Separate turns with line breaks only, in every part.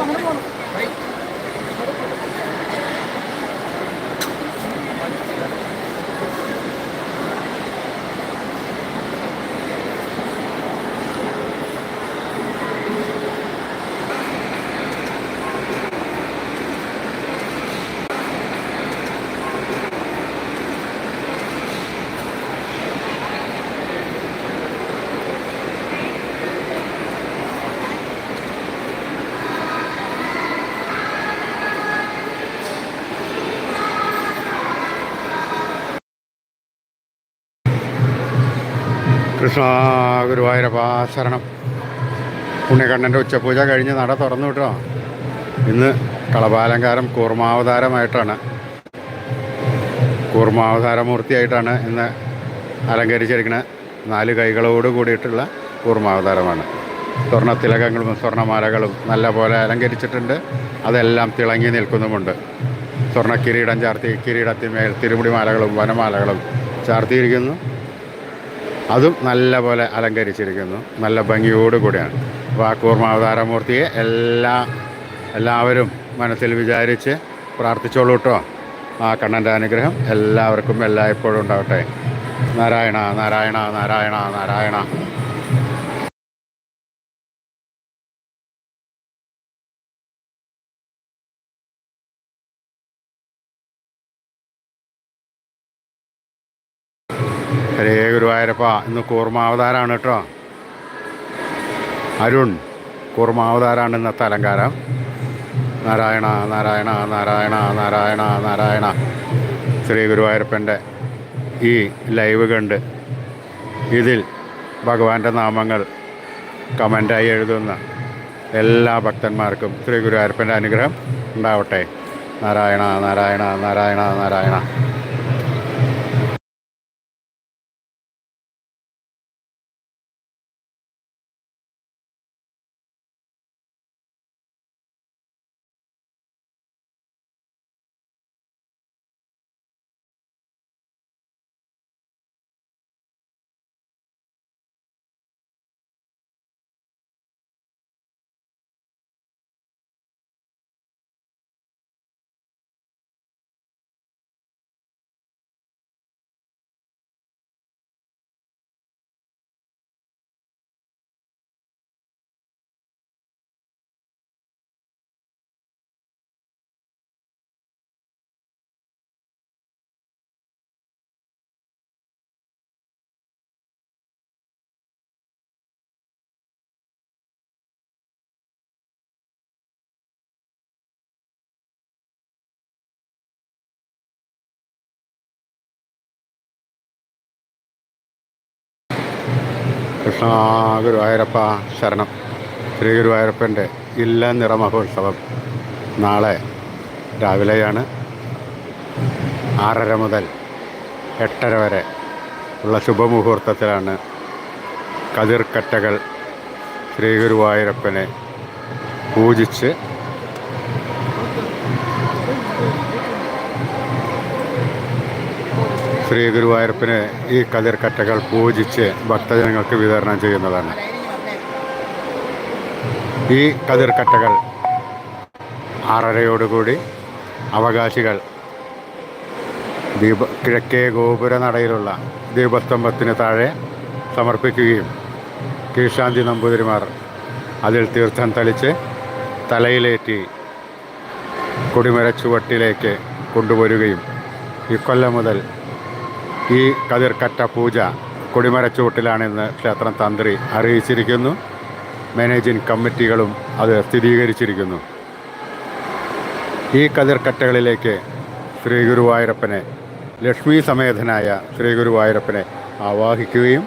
നമുക്ക് പോകണം കൃഷ്ണ ഗുരുവായൂരപ്പ ശരണം. പുണ്യകണ്ണന്റെ ഉച്ചപൂജ കഴിഞ്ഞ് നട തുറന്നു വിട്ടോ. ഇന്ന് കളപാലങ്കാരം കൂർമാവതാരമായിട്ടാണ്. കൂർമാവതാരമൂർത്തിയായിട്ടാണ് ഇന്ന് അലങ്കരിച്ചിരിക്കുന്നത് നാല് കൈകളോട് കൂടിയിട്ടുള്ള കൂർമാവതാരമാണ്. സ്വർണ തിലകങ്ങളും സ്വർണമാലകളും നല്ല പോലെ അലങ്കരിച്ചിട്ടുണ്ട്. അതെല്ലാം തിളങ്ങി നിൽക്കുന്നുമുണ്ട്. സ്വർണ കിരീടം ചാർത്തി കിരീടത്തിന്മേൽ തിരുമുടി മാലകളും വനമാലകളും ചാർത്തിയിരിക്കുന്നു. അതും നല്ല പോലെ അലങ്കരിച്ചിരിക്കുന്നു. നല്ല ഭംഗിയോടുകൂടിയാണ് അപ്പോൾ ആ കൂർമാവതാരമൂർത്തിയെ എല്ലാ എല്ലാവരും മനസ്സിൽ വിചാരിച്ച് പ്രാർത്ഥിച്ചോളൂ കേട്ടോ ആ കണ്ണന്റെ അനുഗ്രഹം എല്ലാവർക്കും എല്ലായ്പ്പോഴും ഉണ്ടാവട്ടെ. നാരായണ നാരായണ നാരായണ നാരായണ ഹരേ ഗുരുവായൂരപ്പ ഇന്ന് കൂർമാവതാരാണ് കേട്ടോ അരുൺ കൂർമാവതാരാണ് ഇന്നത്തെ അലങ്കാരം. നാരായണ നാരായണ നാരായണ നാരായണ നാരായണ. ശ്രീ ഗുരുവായൂരപ്പന്റെ ഈ ലൈവ് കണ്ട് ഇതിൽ ഭഗവാന്റെ നാമങ്ങൾ കമന്റായി എഴുതുന്ന എല്ലാ ഭക്തന്മാർക്കും ശ്രീ ഗുരുവായൂരപ്പന്റെ അനുഗ്രഹം ഉണ്ടാവട്ടെ. നാരായണ നാരായണ നാരായണ നാരായണ. കൃഷ്ണ ഗുരുവായൂരപ്പ ശരണം. ശ്രീ ഗുരുവായൂരപ്പന്റെ ഇല്ല നിറമഹോത്സവം നാളെ രാവിലെയാണ്. ആറര മുതൽ എട്ടര വരെ ഉള്ള ശുഭമുഹൂർത്തത്തിലാണ് കതിർക്കറ്റകൾ ശ്രീ ഗുരുവായൂരപ്പനെ പൂജിച്ച് ശ്രീ ഗുരുവായൂരപ്പന് ഈ കതിർക്കറ്റകൾ പൂജിച്ച് ഭക്തജനങ്ങൾക്ക് വിതരണം ചെയ്യുന്നതാണ്. ഈ കതിർക്കറ്റകൾ ആറരയോടുകൂടി അവകാശികൾ ദീപ കിഴക്കേ ഗോപുര നടയിലുള്ള ദീപസ്തംഭത്തിന് താഴെ സമർപ്പിക്കുകയും കീഴ്ശാന്തി നമ്പൂതിരിമാർ അതിൽ തീർത്ഥം തളിച്ച് തലയിലേറ്റി കൊടിമരച്ചുവട്ടിലേക്ക് കൊണ്ടുവരികയും ഇക്കൊല്ലം മുതൽ ഈ കതിർക്കറ്റ പൂജ കൊടിമരച്ചുവട്ടിലാണെന്ന് ക്ഷേത്രം തന്ത്രി അറിയിച്ചിരിക്കുന്നു. മാനേജിംഗ് കമ്മിറ്റികളും അത് സ്ഥിരീകരിച്ചിരിക്കുന്നു. ഈ കതിർക്കറ്റകളിലേക്ക് ശ്രീ ഗുരുവായൂരപ്പനെ ലക്ഷ്മി സമേതനായ ശ്രീ ഗുരുവായൂരപ്പനെ ആവാഹിക്കുകയും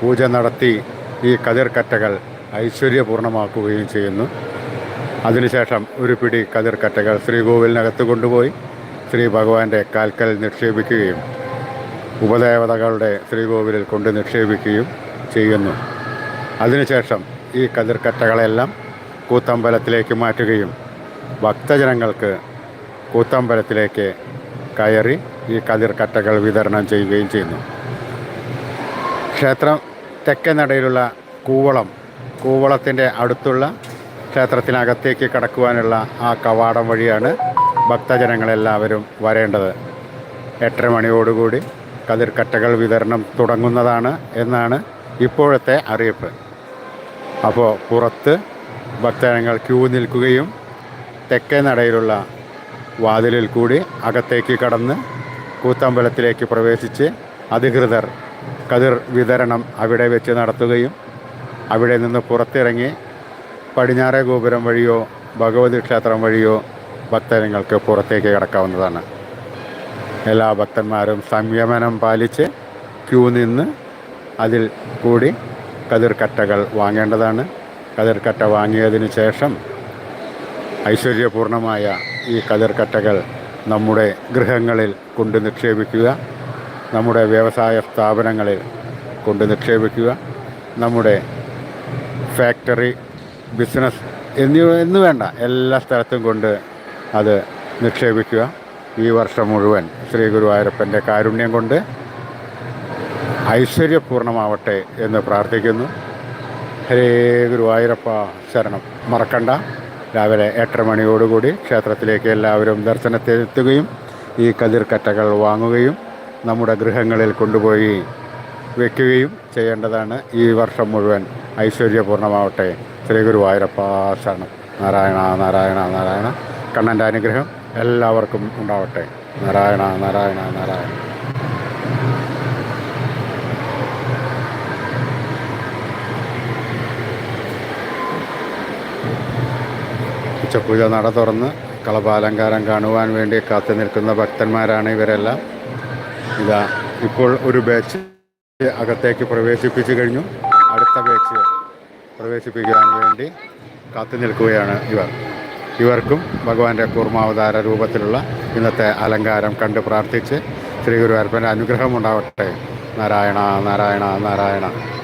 പൂജ നടത്തി ഈ കതിർക്കറ്റകൾ ഐശ്വര്യപൂർണമാക്കുകയും ചെയ്യുന്നു. അതിനുശേഷം ഒരു പിടി കതിർക്കറ്റകൾ ശ്രീകോവിലിനകത്ത് കൊണ്ടുപോയി ശ്രീ ഭഗവാന്റെ കാൽക്കൽ നിക്ഷേപിക്കുകയും ഉപദേവതകളുടെ ശ്രീകോവിലിൽ കൊണ്ട് നിക്ഷേപിക്കുകയും ചെയ്യുന്നു. അതിനുശേഷം ഈ കതിർക്കറ്റകളെല്ലാം കൂത്തമ്പലത്തിലേക്ക് മാറ്റുകയും ഭക്തജനങ്ങൾക്ക് കൂത്തമ്പലത്തിലേക്ക് കയറി ഈ കതിർക്കറ്റകൾ വിതരണം ചെയ്യുകയും ചെയ്യുന്നു. ക്ഷേത്രം തെക്കേ നടയിലുള്ള കൂവളം കൂവളത്തിന്റെ അടുത്തുള്ള ക്ഷേത്രത്തിനകത്തേക്ക് കടക്കുവാനുള്ള ആ കവാടം വഴിയാണ് ഭക്തജനങ്ങളെല്ലാവരും വരേണ്ടത്. എട്ടര മണിയോടുകൂടി കതിർക്കറ്റകൾ വിതരണം തുടങ്ങുന്നതാണ് എന്നാണ് ഇപ്പോഴത്തെ അറിയിപ്പ്. അപ്പോൾ പുറത്ത് ഭക്തജനങ്ങൾ ക്യൂ നിൽക്കുകയും തെക്കേ നടയിലുള്ള വാതിലിൽ കൂടി അകത്തേക്ക് കടന്ന് കൂത്തമ്പലത്തിലേക്ക് പ്രവേശിച്ച് അധികൃതർ കതിർ വിതരണം അവിടെ വെച്ച് നടത്തുകയും അവിടെ നിന്ന് പുറത്തിറങ്ങി പടിഞ്ഞാറേ ഗോപുരം വഴിയോ ഭഗവതി ക്ഷേത്രം വഴിയോ ഭക്തജനങ്ങൾക്ക് പുറത്തേക്ക് കടക്കാവുന്നതാണ്. എല്ലാ ഭക്തന്മാരും സംയമനം പാലിച്ച് ക്യൂ നിന്ന് അതിൽ കൂടി കതിർക്കട്ടകൾ വാങ്ങേണ്ടതാണ്. കതിർക്കട്ട വാങ്ങിയതിന് ശേഷം ഐശ്വര്യപൂർണമായ ഈ കതിർക്കട്ടകൾ നമ്മുടെ ഗൃഹങ്ങളിൽ കൊണ്ട് നിക്ഷേപിക്കുക നമ്മുടെ വ്യവസായ സ്ഥാപനങ്ങളിൽ കൊണ്ട് നിക്ഷേപിക്കുക നമ്മുടെ ഫാക്ടറി ബിസിനസ് എന്നിവ എന്ന് വേണ്ട എല്ലാ സ്ഥലത്തും കൊണ്ട് അത് നിക്ഷേപിക്കുക. ഈ വർഷം മുഴുവൻ ശ്രീ ഗുരുവായൂരപ്പന്റെ കാരുണ്യം കൊണ്ട് ഐശ്വര്യപൂർണമാവട്ടെ എന്ന് പ്രാർത്ഥിക്കുന്നു. ഹരേ ഗുരുവായൂരപ്പ ശരണം. മറക്കണ്ട. രാവിലെ എട്ടര മണിയോടുകൂടി ക്ഷേത്രത്തിലേക്ക് എല്ലാവരും ദർശനത്തിനെത്തുകയും ഈ കതിർക്കറ്റകൾ വാങ്ങുകയും നമ്മുടെ ഗൃഹങ്ങളിൽ കൊണ്ടുപോയി വയ്ക്കുകയും ചെയ്യേണ്ടതാണ് ഈ വർഷം മുഴുവൻ ഐശ്വര്യപൂർണമാവട്ടെ. ശ്രീ ഗുരുവായൂരപ്പ ശരണം. നാരായണ നാരായണ നാരായണ. കണ്ണന്റെ അനുഗ്രഹം. എല്ലാവർക്കും ഉണ്ടാവട്ടെ. നാരായണ നാരായണ നാരായണ. ഉച്ചപൂജ നട തുറന്ന് കളഭാലങ്കാരം കാണുവാൻ വേണ്ടി കാത്തു നിൽക്കുന്ന ഭക്തന്മാരാണ് ഇവരെല്ലാം. ഇതാ ഇപ്പോൾ ഒരു ബാച്ച് അകത്തേക്ക് പ്രവേശിപ്പിച്ചു കഴിഞ്ഞു. അടുത്ത ബാച്ച് പ്രവേശിപ്പിക്കുവാൻ വേണ്ടി കാത്തു നിൽക്കുകയാണ് ഇവർ. ഇവർക്കും ഭഗവാന്റെ കൂർമാവതാര രൂപത്തിലുള്ള ഇന്നത്തെ അലങ്കാരം കണ്ട് പ്രാർത്ഥിച്ച് ശ്രീ ഗുരുവായൂരപ്പന്റെ അനുഗ്രഹം ഉണ്ടാവട്ടെ. നാരായണ നാരായണ നാരായണ.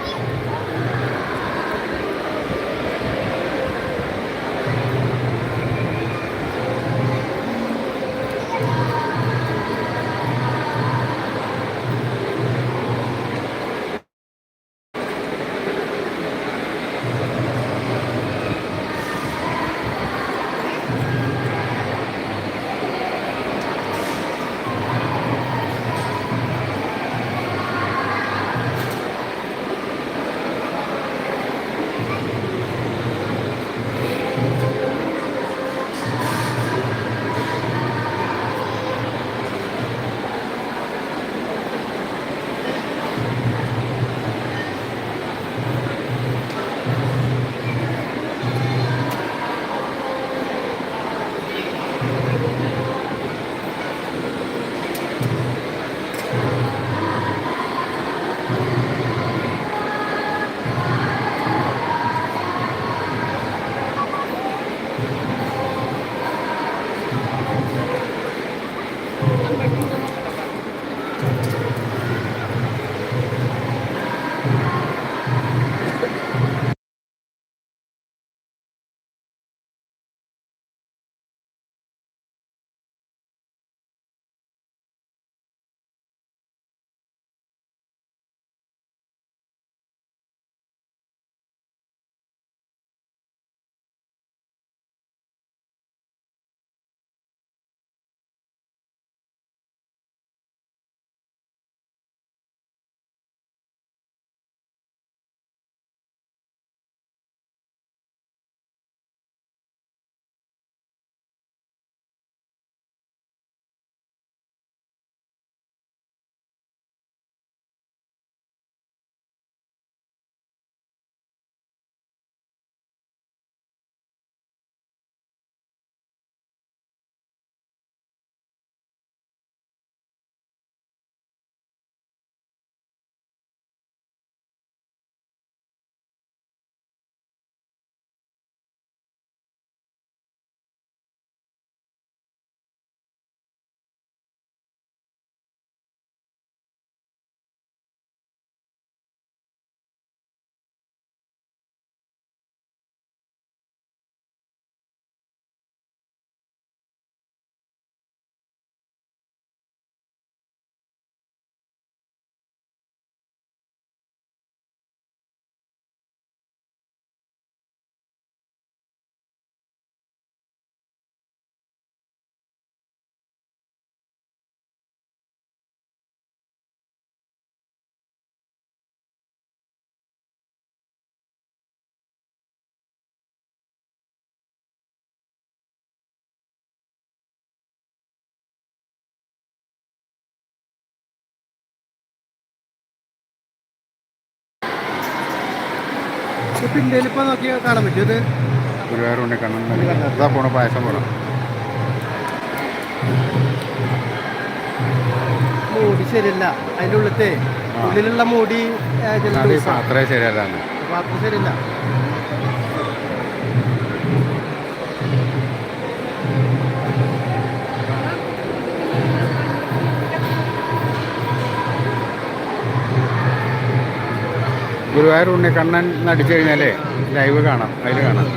ഇപ്പം ഇന്ത്യയിൽ ഇപ്പോൾ നോക്കി കാണാൻ പറ്റും. ഇത്
ഗുരുവായൂർ ഇതാ പോണ പായസം പോണം.
മൂടി ശരിയല്ല. അതിന്റെ ഉള്ളിലത്തെ ഉള്ളിലുള്ള മൂടി ഏ,
ശരിയല്ല.
പാത്രം ശരിയല്ല.
ഗുരുവായൂർ ഉണ്ണിക്കണ്ണൻ നടിച്ചു കഴിഞ്ഞാലേ ലൈവ് കാണാം അതിൽ കാണാം.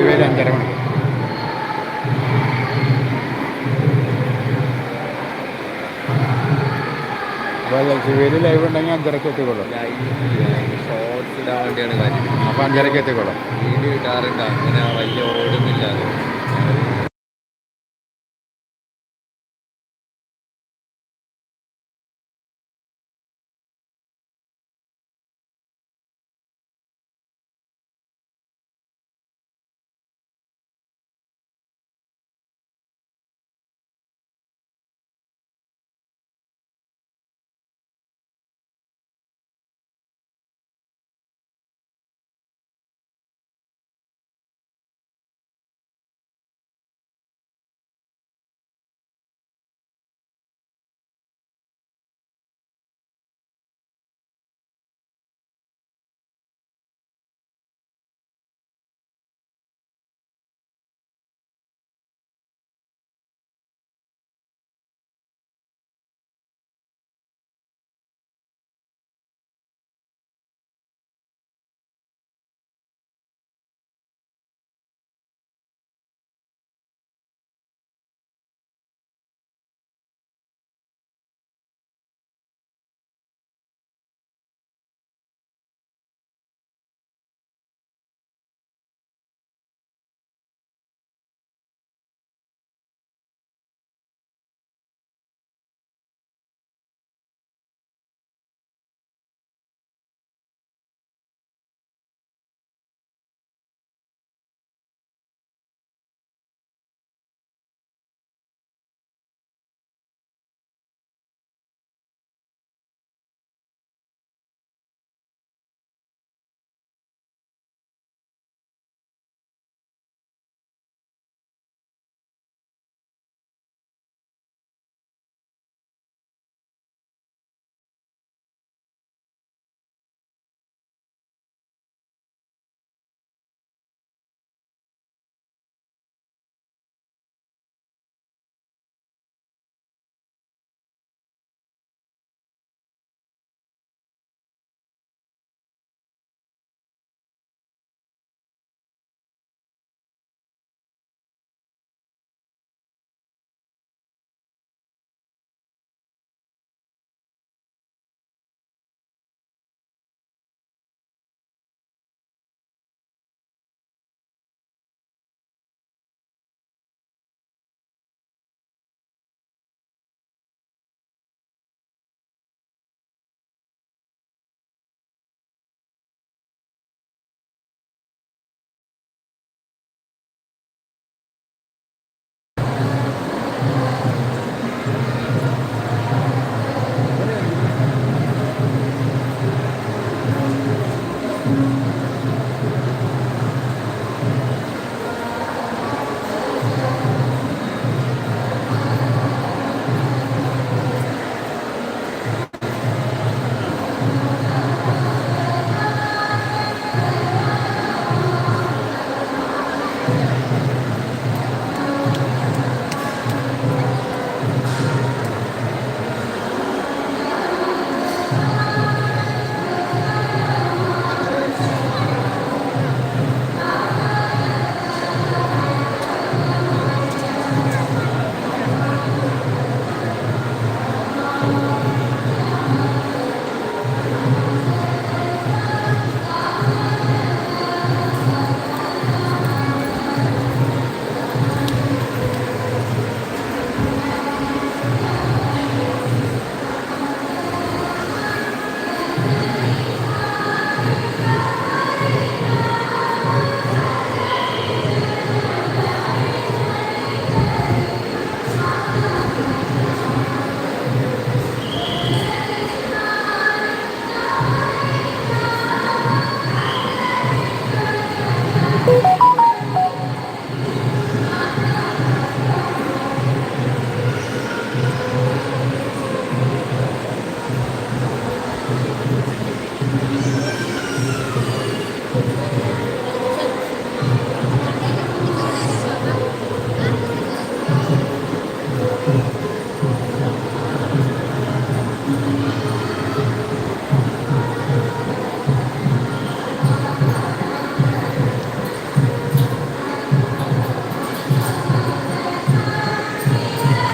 ഇവയിൽ അഞ്ചര മണി ലൈവ് ഉണ്ടെങ്കിൽ അഞ്ചരക്ക് എത്തിക്കൊള്ളും
ഷോർട്സ് ഇടാൻ വേണ്ടിയാണ് കാര്യം.
അപ്പോൾ അഞ്ചരക്ക് എത്തിക്കൊള്ളും
വീട് ഇടാറുണ്ട്. അങ്ങനെ വലിയ ഓടുന്നില്ല.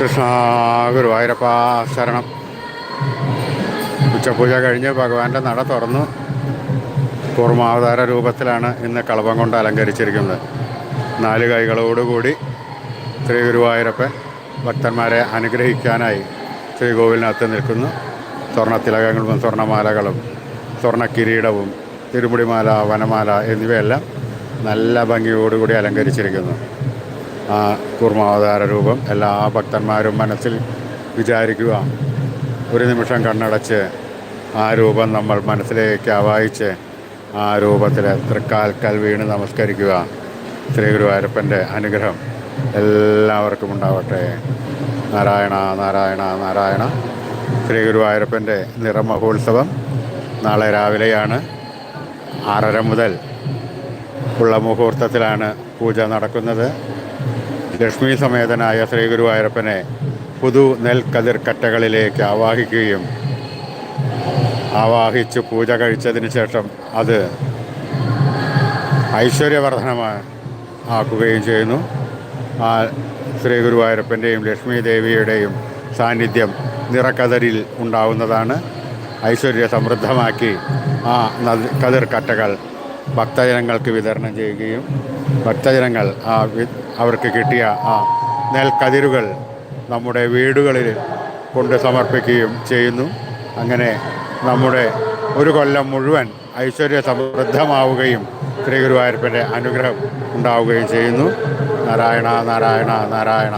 കൃഷ്ണ ഗുരുവായൂരപ്പ ശരണം. ഉച്ചപൂജ കഴിഞ്ഞ് ഭഗവാന്റെ നട തുറന്നു. കൂർമാവതാര രൂപത്തിലാണ് ഇന്ന് കളഭം കൊണ്ട് അലങ്കരിച്ചിരിക്കുന്നത്. നാല് കൈകളോടുകൂടി ശ്രീ ഗുരുവായൂരപ്പൻ ഭക്തന്മാരെ അനുഗ്രഹിക്കാനായി ശ്രീകോവിലിനകത്ത് നിൽക്കുന്നു. സ്വർണത്തിലകങ്ങളും സ്വർണമാലകളും സ്വർണ കിരീടവും തിരുമുടിമാല വനമാല എന്നിവയെല്ലാം നല്ല ഭംഗിയോടുകൂടി അലങ്കരിച്ചിരിക്കുന്നു. ആ കൂർമാവതാര രൂപം എല്ലാ ഭക്തന്മാരും മനസ്സിൽ വിചാരിക്കുക. ഒരു നിമിഷം കണ്ണടച്ച് ആ രൂപം നമ്മൾ മനസ്സിലേക്ക് ആവാഹിച്ച് ആ രൂപത്തിൽ തൃക്കാൽക്കൽ വീണ് നമസ്കരിക്കുക. ശ്രീ ഗുരുവായൂരപ്പന്റെ അനുഗ്രഹം എല്ലാവർക്കും ഉണ്ടാവട്ടെ. നാരായണ നാരായണ നാരായണ. ശ്രീ ഗുരുവായൂരപ്പന്റെ നിറമഹോത്സവം നാളെ രാവിലെയാണ്. ആറര മുതൽ ഉള്ള മുഹൂർത്തത്തിലാണ് പൂജ നടക്കുന്നത്. ലക്ഷ്മി സമേതനായ ശ്രീ ഗുരുവായൂരപ്പനെ പുതു നെൽക്കതിർ കറ്റകളിലേക്ക് ആവാഹിക്കുകയും ആവാഹിച്ച് പൂജ കഴിച്ചതിന് ശേഷം അത് ഐശ്വര്യവർദ്ധനമായി ആക്കുകയും ചെയ്യുന്നു. ആ ശ്രീ ഗുരുവായൂരപ്പന്റെയും ലക്ഷ്മി ദേവിയുടെയും സാന്നിധ്യം നിറക്കതിരിൽ ഉണ്ടാവുന്നതാണ്. ഐശ്വര്യ സമൃദ്ധമാക്കി ആ കതിർ കറ്റകൾ ഭക്തജനങ്ങൾക്ക് വിതരണം ചെയ്യുകയും ഭക്തജനങ്ങൾ ആ അവർക്ക് കിട്ടിയ ആ നെൽക്കതിരുകൾ നമ്മുടെ വീടുകളിൽ കൊണ്ട് സമർപ്പിക്കുകയും ചെയ്യുന്നു. അങ്ങനെ നമ്മുടെ ഒരു കൊല്ലം മുഴുവൻ ഐശ്വര്യ സമൃദ്ധമാവുകയും ശ്രീ ഗുരുവായൂരപ്പന്റെ അനുഗ്രഹം ഉണ്ടാവുകയും ചെയ്യുന്നു. നാരായണ നാരായണ നാരായണ.